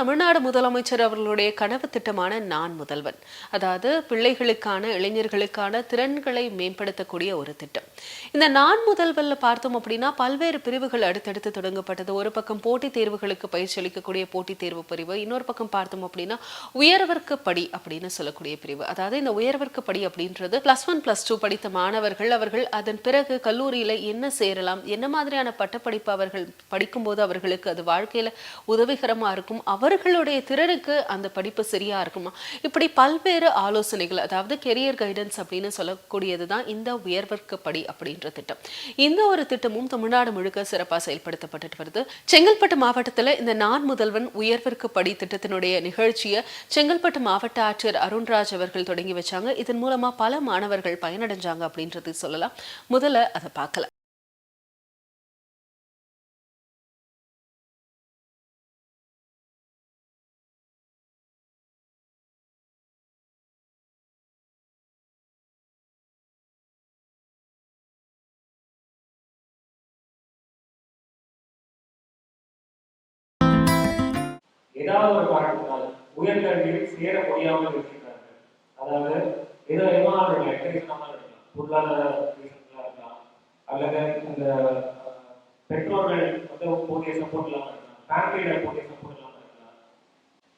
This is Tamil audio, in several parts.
தமிழ்நாடு முதலமைச்சர் அவர்களுடைய கனவு திட்டமான நான் முதல்வன். அதாவது பிள்ளைகளுக்கான இளைஞர்களுக்கான திறன்களை மேம்படுத்தக்கூடிய ஒரு திட்டம். இந்த நான் முதல்வன்ல பார்த்தோம் அப்படின்னா பல்வேறு பிரிவுகள் அடுத்தடுத்து தொடங்கப்பட்டது. ஒரு பக்கம் போட்டித் தேர்வுகளுக்கு பயிற்சி அளிக்கக்கூடிய போட்டித் தேர்வு பிரிவு இன்னொரு பக்கம் பார்த்தோம் அப்படின்னா உயர்வர்க்க படி அப்படின்னு சொல்லக்கூடிய பிரிவு. அதாவது இந்த உயர்வர்க்க படி அப்படின்றது பிளஸ் ஒன் பிளஸ் டூ படித்த மாணவர்கள் அவர்கள் அதன் பிறகு கல்லூரியில என்ன சேரலாம் என்ன மாதிரியான பட்டப்படிப்பு அவர்கள் படிக்கும்போது அவர்களுக்கு அது வாழ்க்கையில உதவிகரமா இருக்கும் அவர் அவர்களுடைய திறனுக்கு அந்த படிப்பு சரியா இருக்குமா? இப்படி பல்வேறு ஆலோசனைகள் அதாவது கெரியர் கைடன்ஸ் அப்படின்னு சொல்லக்கூடியது தான் இந்த உயர்வர்க்க படி அப்படின்ற திட்டம். இந்த ஒரு திட்டமும் தமிழ்நாடு முழுக்க சிறப்பாக செயல்படுத்தப்பட்டு வருது. செங்கல்பட்டு மாவட்டத்தில் இந்த நான் முதல்வன் உயர்வர்க்க படி திட்டத்தினுடைய நிகழ்ச்சியை செங்கல்பட்டு மாவட்ட ஆட்சியர் அருண்ராஜ் அவர்கள் தொடங்கி வச்சாங்க. இதன் மூலமா பல மாணவர்கள் பயனடைஞ்சாங்க அப்படின்றது சொல்லலாம். முதல்ல அதை பார்க்கலாம். ஏதாவது ஒரு காரணத்தினால் உயர்கல்வியில் சேர முடியாமல் இருக்கின்றார்கள். அதாவது ஏதோ எதனால இருக்கலாம் எந்த இருக்கலாம். பொருளாதார ரீசன்களாக இருக்கலாம். அல்லது இந்த பெற்றோர்கள் வந்து போதிய சப்போர்ட் இல்லாமல் இருக்கலாம். ஃபேமிலியில போதிய சப்போர்ட் இல்லாமல் இருக்கலாம்.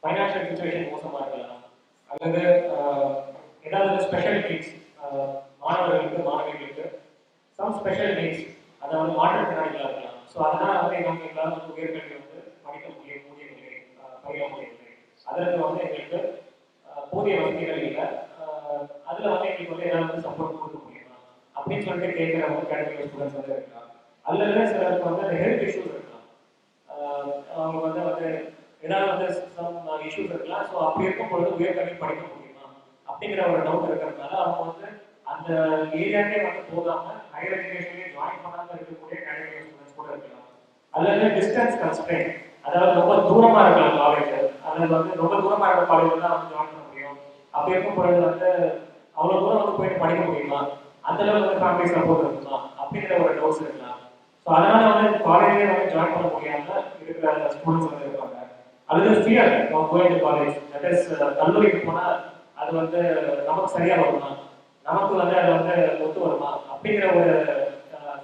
ஃபைனான்சியல் சுச்சுவேஷன் மோசமாக இருக்கலாம். அல்லது ஏதாவது ஸ்பெஷல் நீட்ஸ் மாணவர்களுக்கு மாணவிகளுக்கு சம் ஸ்பெஷல் நீட்ஸ் அதாவது மாற்றுத்திறனாளிகளாக இருக்கலாம். ஸோ அதனால் வந்து எங்களுக்கு எங்களால் உயர்கல்வி வந்து முடியவில்லை அஹ், அதற்கு வந்து எங்களுக்கு போதிய வசதிகள் இல்லை அதில் வந்து எங்களுக்கு வந்து ஏதாவது வந்து சப்போர்ட் கொடுக்க முடியுமா அப்படின்னு சொல்லிட்டு கேட்கிறவங்க கேட்டகரி ஸ்டூடெண்ட்ஸ் வந்து இருக்கலாம் அல்லது சிலருக்கு வந்து ஹெல்த் இஷ்யூஸ் இருக்கலாம் அவங்க வந்து வந்து ஏதாவது வந்து சம் இஷ்யூஸ் இருக்கலாம் ஸோ அப்படி இருக்கும் பொழுது உயர்கல்வி படிக்க முடியுமா அப்படிங்கிற ஒரு டவுட் இருக்கிறதுனால அவங்க வந்து அந்த ஏரியாக்கே வந்து போகாம ஹையர் எஜுகேஷன்லேயே ஜாயின் பண்ணாமல் இருக்கக்கூடிய கேட்டகரி ஸ்டூடெண்ட்ஸ் கூட இருக்கலாம் அல்லது டிஸ்டன்ஸ் கன்ஸ்ட்ரெயின் அதாவது ரொம்ப தூரமா இருக்கலாம் காலேஜ் அதில் வந்து ரொம்ப தூரமா இருக்கிற காலேஜ் தான் வந்து ஜாயின் பண்ண முடியும். அப்படி இருக்கும் பொழுது வந்து அவ்வளவு தூரம் வந்து போயிட்டு படிக்க முடியுமா? அந்த அளவுக்கு வந்து ஃபேமிலி சப்போர்ட் இருக்குமா அப்படிங்கிற ஒரு டவுட்ஸ் இருக்கலாம். ஸோ அதனால வந்து காலேஜே வந்து ஜாயின் பண்ண முடியாம இருக்கிற ஸ்டூடெண்ட்ஸ் வந்து இருப்பாங்க. அல்லது fear going to college that is கல்லூரிக்கு போனால் அது வந்து நமக்கு சரியா வருமா? நமக்கு வந்து அது வந்து ஒத்து வருமா? அப்படிங்கிற ஒரு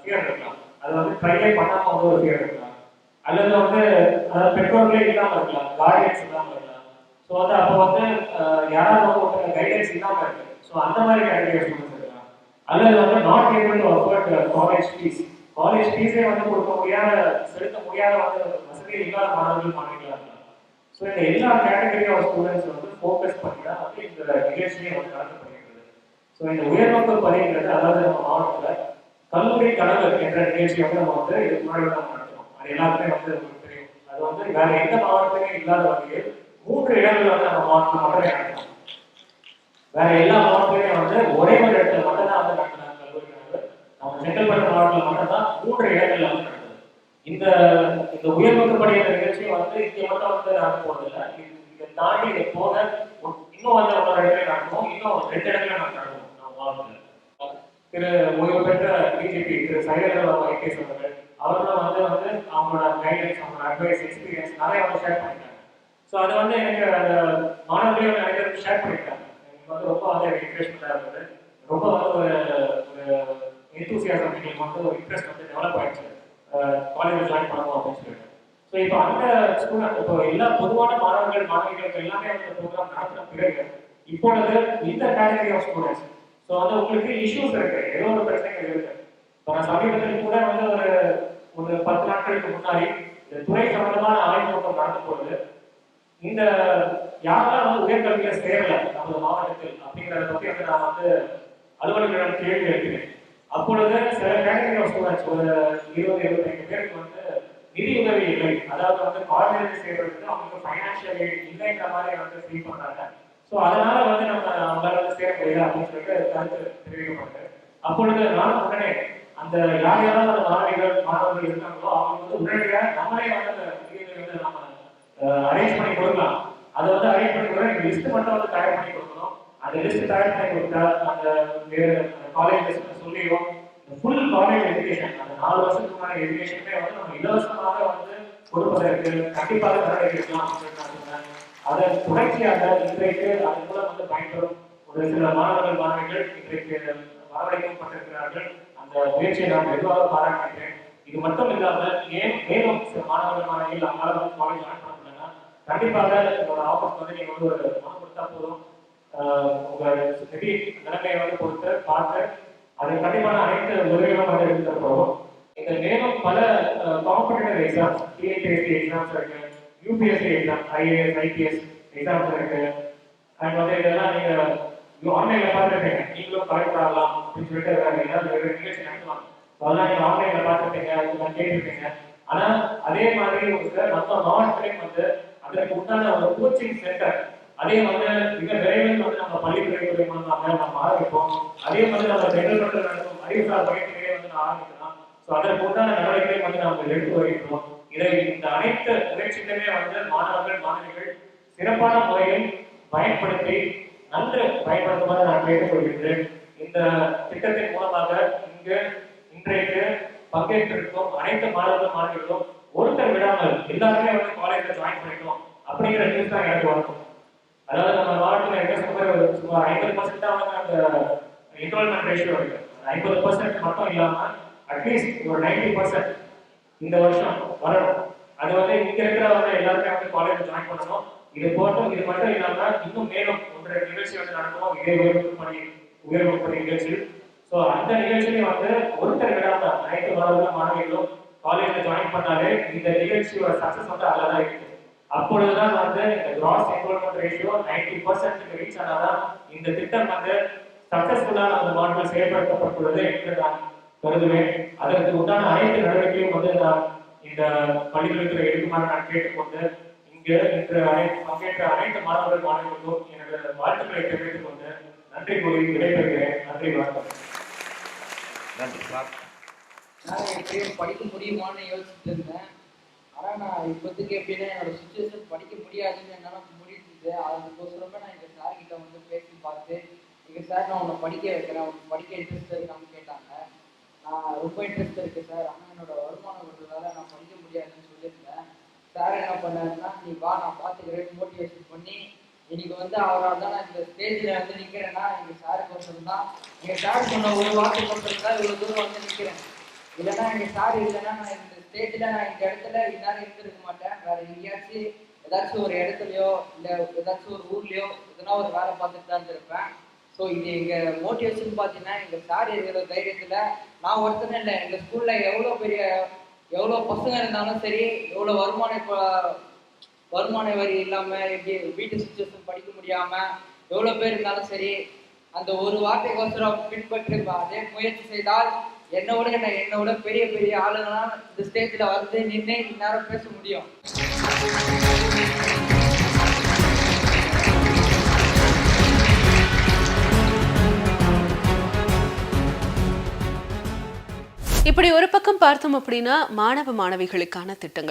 ஃபியர் இருக்கலாம். அது வந்து ட்ரையே பண்ணாம வந்து ஒரு ஃபியர் இருக்கலாம். அல்லது வந்து அதாவது பெற்றோர்களே இல்லாம இருக்கலாம் கார்டியன்ஸ் இல்லாம இருக்கலாம். ஸோ வந்து அப்போ வந்து யாராவது வந்து ஒருத்தங்க கைடன்ஸ் இல்லாம இருக்கு. ஸோ அந்த மாதிரி கேட்டகரி ஸ்டூடெண்ட்ஸ் இருக்கலாம் அல்லது வந்து not able to afford college fees college ஃபீஸே வந்து கொடுக்க முடியாத செலுத்த முடியாத வந்து வசதி இல்லாத மாணவர்கள் மாணவிகளாக இருக்கலாம். ஸோ இந்த எல்லா கேட்டகரி ஆஃப் ஸ்டூடெண்ட்ஸ் வந்து ஃபோக்கஸ் பண்ணி தான் வந்து இந்த நிகழ்ச்சியை வந்து நடத்தப்படுகிறது ஸோ இந்த உயர்நோக்கு பணிங்கிறது அதாவது நம்ம மாவட்டத்தில் கல்லூரி கனவு என்ற நிகழ்ச்சியை வந்து நம்ம வந்து இதுக்கு முன்னாடி நம்ம எல்லாத்துலயும் வந்து உங்களுக்கு தெரியும் அது வந்து வேற எந்த மாவட்டத்திலுமே இல்லாத வகையில் மூன்று இடங்கள் வந்து நம்ம மாவட்டத்தில் மட்டும் நடத்துறோம் வேற எல்லா மாவட்டத்திலையும் வந்து ஒரே ஒரு இடத்துல மட்டும் தான் வந்து நடத்துறாங்க கல்லூரி நம்ம செங்கல்பட்டு மாவட்டத்தில் மட்டும் தான் மூன்று இடங்கள்ல வந்து நடத்துது இந்த இந்த உயர்வகுப்படி என்ற நிகழ்ச்சி வந்து இங்கே மட்டும் வந்து நடக்க போறதில்லை இதை தாண்டி இதை போக இன்னும் வந்து ஒரு இடத்துல நடக்கும் இன்னும் ரெண்டு இடத்துல நம்ம நடக்கும் நம்ம மாவட்டத்தில். திரு ஓய்வு பெற்ற பிஜேபி திரு சைலர் ஐபிஎஸ் அவர்கள் அவர்களும் வந்து வந்து அவங்களோட கைடன்ஸ் அவங்களோட அட்வைஸ் எக்ஸ்பீரியன்ஸ் நிறைய வந்து ஷேர் பண்ணிட்டாங்க. ஸோ அதை வந்து எனக்கு அந்த மாணவர்களையும் நிறைய பேர் ஷேர் பண்ணிட்டாங்க. எனக்கு வந்து ரொம்ப வந்து என்கரேஜ்மெண்ட்டாக இருந்தது ரொம்ப வந்து ஒரு ஒரு எந்தூசியாசம் எங்களுக்கு வந்து ஒரு இன்ட்ரெஸ்ட் வந்து டெவலப் ஆயிடுச்சு. காலேஜ் ஜாயின் பண்ணணும் அப்படின்னு சொல்லிட்டு. ஸோ இப்போ அந்த ஸ்டூடெண்ட் இப்போ எல்லா பொதுவான மாணவர்கள் மாணவிகளுக்கு எல்லாமே அந்த ப்ரோக்ராம் நடத்தின பிறகு இப்பொழுது இந்த கேட்டகரி ஆஃப் ஸ்டூடெண்ட்ஸ் ஸோ வந்து உங்களுக்கு இஷ்யூஸ் இருக்கு. ஏதோ ஒரு பிரச்சனைகள் இருக்கு. சமீபத்தில் கூட வந்து ஒரு ஒரு பத்து நாட்களுக்கு முன்னாடி இந்த துறை சம்பந்தமான ஆய்வு கூட்டம் நடந்த பொழுது இந்த யாரெல்லாம் வந்து உயர்கல்வியில சேரல நமது மாவட்டத்தில் அப்படிங்கிறத பத்தி வந்து நான் வந்து அலுவலர்களிடம் கேள்வி எழுப்பினேன். அப்பொழுது சில கேட்டகரி ஆஃப் ஸ்டூடெண்ட்ஸ் ஒரு இருபது இருபத்தைந்து பேருக்கு வந்து நிதி உதவி இல்லை. அதாவது வந்து காலேஜ் சேர்றதுக்கு அவங்களுக்கு ஃபைனான்சியல் இல்லைங்கிற மாதிரி வந்து ஃபீல் பண்றாங்க. ஸோ அதனால வந்து நம்ம அவங்களால வந்து சேர முடியல அப்படின்னு சொல்லிட்டு கருத்து தெரிவிக்கப்பட்டது. அப்பொழுது நான் உடனே அந்த யார் யாராவது அந்த மாணவிகள் மாணவர்கள் இருக்காங்களோ அவங்க வந்து உடனடியாக நம்மளே வந்து அந்த நிதியை வந்து நம்ம அரேஞ்ச் பண்ணி கொடுக்கலாம். அதை வந்து அரேஞ்ச் பண்ணி கொடுக்க லிஸ்ட் மட்டும் வந்து தயார் பண்ணி கொடுக்கணும். அந்த லிஸ்ட் தயார் பண்ணி கொடுத்தா அந்த காலேஜ் சொல்லிடுவோம். ஃபுல் காலேஜ் எஜுகேஷன் அந்த நாலு வருஷத்துக்கான எஜுகேஷனே வந்து நம்ம இலவசமாக வந்து கொடுப்பதற்கு கண்டிப்பாக நடவடிக்கை அப்படின்னு நான் சொன்னேன் அதன் தொடர்ச்சியாக இன்றைக்கு அது மூலம் வந்து பயன்பெறும் ஒரு சில மாணவர்கள் மாணவிகள் இன்றைக்கு வரவழைக்கப்பட்டிருக்கிறார்கள். அந்த முயற்சியை நான் வெகுவாக பாராட்டுகிறேன். இது மட்டும் இல்லாம ஏன் மேலும் சில மாணவர்கள் மாணவிகள் அவங்களால வந்து காலேஜ் ஜாயின் பண்ண முடியலன்னா கண்டிப்பாக உங்களோட ஆஃபீஸ் வந்து நீங்க வந்து ஒரு மனம் கொடுத்தா போதும். உங்கள் உங்க நிதி நிலைமையை வந்து பொறுத்து பார்த்து அது கண்டிப்பான அனைத்து உதவிகளும் வந்து எடுத்து தரப்போம் இந்த மேலும் பல காம்படிட்டிவ் எக்ஸாம்ஸ் டிஎன்பிஎஸ்சி எக்ஸாம்ஸ் இருக்கு UPSC exam IAS IPS exams இருக்கு. அண்ட் வந்து இதெல்லாம் நீங்க ஆன்லைன்ல பார்த்துருப்பீங்க நீங்களும் கலெக்ட் ஆகலாம் அப்படின்னு சொல்லிட்டு இருக்காங்க ஒரு நிகழ்ச்சி நடத்தலாம். அதெல்லாம் நீங்க ஆன்லைன்ல பார்த்துருப்பீங்க அதெல்லாம் கேட்டிருப்பீங்க. ஆனா அதே மாதிரி உங்களுக்கு நம்ம மாவட்டத்திலையும் வந்து அதற்கு உண்டான ஒரு கோச்சிங் சென்டர் அதே வந்து மிக விரைவில் வந்து நம்ம பள்ளித்துறை மூலமாக நம்ம ஆரம்பிப்போம். அதே மாதிரி நம்ம செங்கல்பட்டு நடக்கும் அறிவுசார் பயிற்சிகளே வந்து நான் ஆரம்பிக்கலாம். ஸோ அதற்கு உண்டான நடவடிக்கைகளை வந்து நம்ம எடுத்து வருகிறோம். இதை இந்த அனைத்து முயற்சிகளுமே வந்து மாணவர்கள் மாணவிகள் சிறப்பான முறையில் பயன்படுத்தி நன்கு பயன்படுத்துமாறு நான் கேட்டுக்கொள்கின்றேன் இந்த திட்டத்தின் மூலமாக இங்கு இன்றைக்கு பங்கேற்றிருக்கும் அனைத்து மாணவர்கள் மாணவிகளும் ஒருத்தர் விடாமல் எல்லாருமே வந்து காலேஜில் ஜாயின் பண்ணிக்கணும் அப்படிங்கிற நியூஸ் தான் எனக்கு வரணும் அதாவது நம்ம மாவட்டத்தில் என்ன சுமார் சுமார் ஐம்பது பர்சன்ட் தான் வந்து அந்த என்ரோல்மெண்ட் ரேஷியோ இருக்கு. ஐம்பது பர்சன்ட் மட்டும் இல்லாமல் அட்லீஸ்ட் ஒரு நைன்டி பர்சன்ட் இந்த வருஷம் வரணும். அது வந்து இங்க இருக்கிறவங்க எல்லாருமே வந்து காலேஜ் ஜாயின் பண்ணணும். இது போட்டும் இது மட்டும் இல்லாம இன்னும் மேலும் ஒன்றரை நிகழ்ச்சி வந்து நடக்கும்? இதே உயர்வு பணி உயர்வு பணி நிகழ்ச்சி. ஸோ அந்த நிகழ்ச்சியை வந்து ஒருத்தர் விடாம அனைத்து மாணவர்களும் மாணவிகளும் காலேஜ்ல ஜாயின் பண்ணாலே இந்த நிகழ்ச்சியோட சக்சஸ் வந்து அதில் தான் இருக்கு. அப்பொழுதுதான் வந்து இந்த gross enrolment ratio ninety percent reach ஆனாதான் இந்த திட்டம் வந்து சக்சஸ்ஃபுல்லாக அந்த நாட்டில் செயல்படுத்தப்பட்டுள்ளது என்று நான் கருதுவேன். அதற்கு உண்டான அனைத்து நடவடிக்கையும் வந்து நான் இந்த பள்ளிகளுக்கு எடுக்குமாறு நான் கேட்டுக்கொண்டு இங்கு இன்று அனைத்து பங்கேற்ற அனைத்து மாணவர்கள் மாணவர்களுக்கும் எனது வாழ்த்துக்களை தெரிவித்துக் கொண்டு நன்றி கூறி விடைபெறுகிறேன். நன்றி வணக்கம். நன்றி சார். நான் எப்படியும் படிக்க முடியுமான்னு யோசிச்சுட்டு இருந்தேன். ஆனால் நான் இப்போதைக்கு எப்படின்னா என்னோட சுச்சுவேஷன் படிக்க முடியாதுன்னு என்னால் முடியுது. அதுக்கோசரமே நான் எங்கள் சார் கிட்ட வந்து பேசி பார்த்து எங்கள் சார் நான் உன்னை படிக்க வைக்கிறேன். உனக்கு படிக்க இன்ட்ரெஸ்ட் இருக்கான்னு கேட்டாங்க. நான் ரொம்ப இன்ட்ரெஸ்ட் இருக்கு சார் ஆனால் என்னோட வருமானம் இருக்கிறதால நான் படிக்க முடியாதுன்னு சொல்லியிருந்தேன். சார் என்ன பண்ணாருன்னா நீ வா நான் பார்த்துக்கிறேன் மோட்டிவேஷன் பண்ணி இன்னைக்கு வந்து அவரால் தான் நான் இந்த ஸ்டேஜில் வந்து நிற்கிறேன்னா எங்கள் சாருக்கு ஒருத்தர் தான் எங்கள் சார் சொன்ன ஒரு வார்த்தை ஒருத்தர் தான் இவ்வளோ தூரம் வந்து நிற்கிறேன் இல்லைன்னா எங்கள் சார் இல்லைன்னா நான் இந்த ஸ்டேஜில் நான் இந்த இடத்துல இந்நேரம் இருந்திருக்க மாட்டேன். வேறு எங்கேயாச்சும் ஏதாச்சும் ஒரு இடத்துலையோ இல்லை ஏதாச்சும் ஒரு ஊர்லேயோ எதனா ஒரு வேலை பார்த்துட்டு தான் இருந்திருப்பேன். ஸோ இது எங்கள் மோட்டிவேஷன் பார்த்தீங்கன்னா எங்கள் சார் இருக்கிற தைரியத்தில் நான் ஒருத்தனே இல்லை எங்கள் ஸ்கூலில் எவ்வளோ பெரிய எவ்வளோ பசங்க இருந்தாலும் சரி எவ்வளோ வருமானம் இப்போ வருமான வரி இல்லாமல் எப்படி வீட்டு சுச்சுவேஷன் படிக்க முடியாமல் எவ்வளோ பேர் இருந்தாலும் சரி அந்த ஒரு வார்த்தைக்கோசரம் பின்பற்றி அதே முயற்சி செய்தால் என்னை விட என்ன என்னை விட பெரிய பெரிய ஆளுங்களாம் இந்த ஸ்டேஜில் வந்து நின்று இந்நேரம் பேச முடியும். இப்படி ஒரு பக்கம் பார்த்தோம் அப்படின்னா மாணவ மாணவிகளுக்கான திட்டங்கள்.